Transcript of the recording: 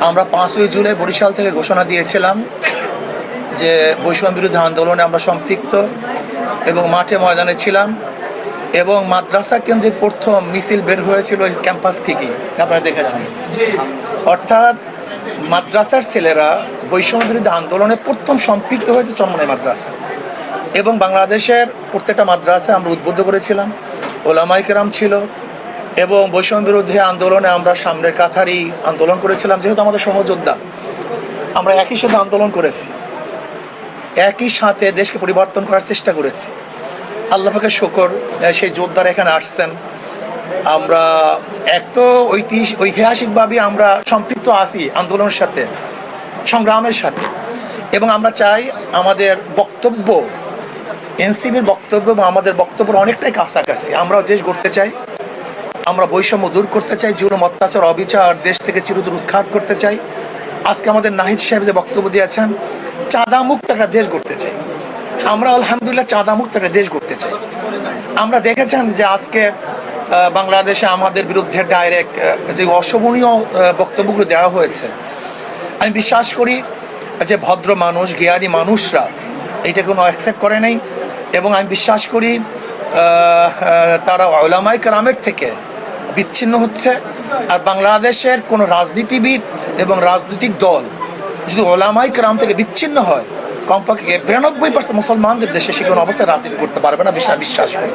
আমরা পাঁচই জুলাই বরিশাল থেকে ঘোষণা দিয়েছিলাম যে বৈষম্য বিরোধী আন্দোলনে আমরা সম্পৃক্ত এবং মাঠে ময়দানে ছিলাম এবং মাদ্রাসা কেন্দ্রিক প্রথম মিছিল বের হয়েছিল ক্যাম্পাস থেকেই। আপনারা দেখেছেন। অর্থাৎ মাদ্রাসার ছেলেরা বৈষম্য বিরোধী আন্দোলনে প্রথম সম্পৃক্ত হয়েছে চন্মনাই মাদ্রাসা। এবং বাংলাদেশের প্রত্যেকটা মাদ্রাসা আমরা উদ্বুদ্ধ করেছিলাম। ওলামাইকেরাম ছিল এবং বৈষম্য বিরোধী আন্দোলনে আমরা সামনের কাথারই আন্দোলন করেছিলাম, যেহেতু আমাদের সহযোদ্ধা। আমরা একই সাথে আন্দোলন করেছি। একই সাথে দেশকে পরিবর্তন করার চেষ্টা করেছি। আল্লাহকে শকর সেই যোদ্ধারা এখানে আসছেন। আমরা এক তো ঐতিহাস ঐতিহাসিকভাবে আমরা সম্পৃক্ত আছি আন্দোলনের সাথে, সংগ্রামের সাথে। এবং আমরা চাই আমাদের বক্তব্য, এনসিবির বক্তব্য এবং আমাদের বক্তব্য অনেকটাই কাছাকাছি। আমরাও দেশ গড়তে চাই। আমরা বৈষম্য দূর করতে চাই, জুলুম, অত্যাচার, অবিচার, দেশ থেকে চিরদূর উৎখাত করতে চাই। আজকে আমাদের নাহিদ সাহেব যে বক্তব্য দিয়েছেন চাঁদা মুক্ত একটা দেশ গড়তে চাই। আমরা আলহামদুলিল্লাহ চাঁদা মুক্ত একটা দেশ গড়তে চাই। আমরা দেখেছেন যে আজকে বাংলাদেশে আমাদের বিরুদ্ধে ডাইরেক্ট যে অশোভনীয় বক্তব্যগুলো দেওয়া হয়েছে। আমি বিশ্বাস করি যে ভদ্র মানুষ, জ্ঞানী মানুষরা এটা কোনো অ্যাকসেপ্ট করে নাই। এবং আমি বিশ্বাস করি তারা ওলামাই কারামের থেকে বিচ্ছিন্ন হচ্ছে, আর বাংলাদেশের কোনো রাজনীতিবিদ এবং রাজনৈতিক দল যদি ওলামাই কারাম থেকে বিচ্ছিন্ন হয়, কমপক্ষে বিরানব্বই পার্সেন্ট মুসলমানদের দেশে সে কোনো অবস্থায় রাজনীতি করতে পারবে না বিশ্বাস করি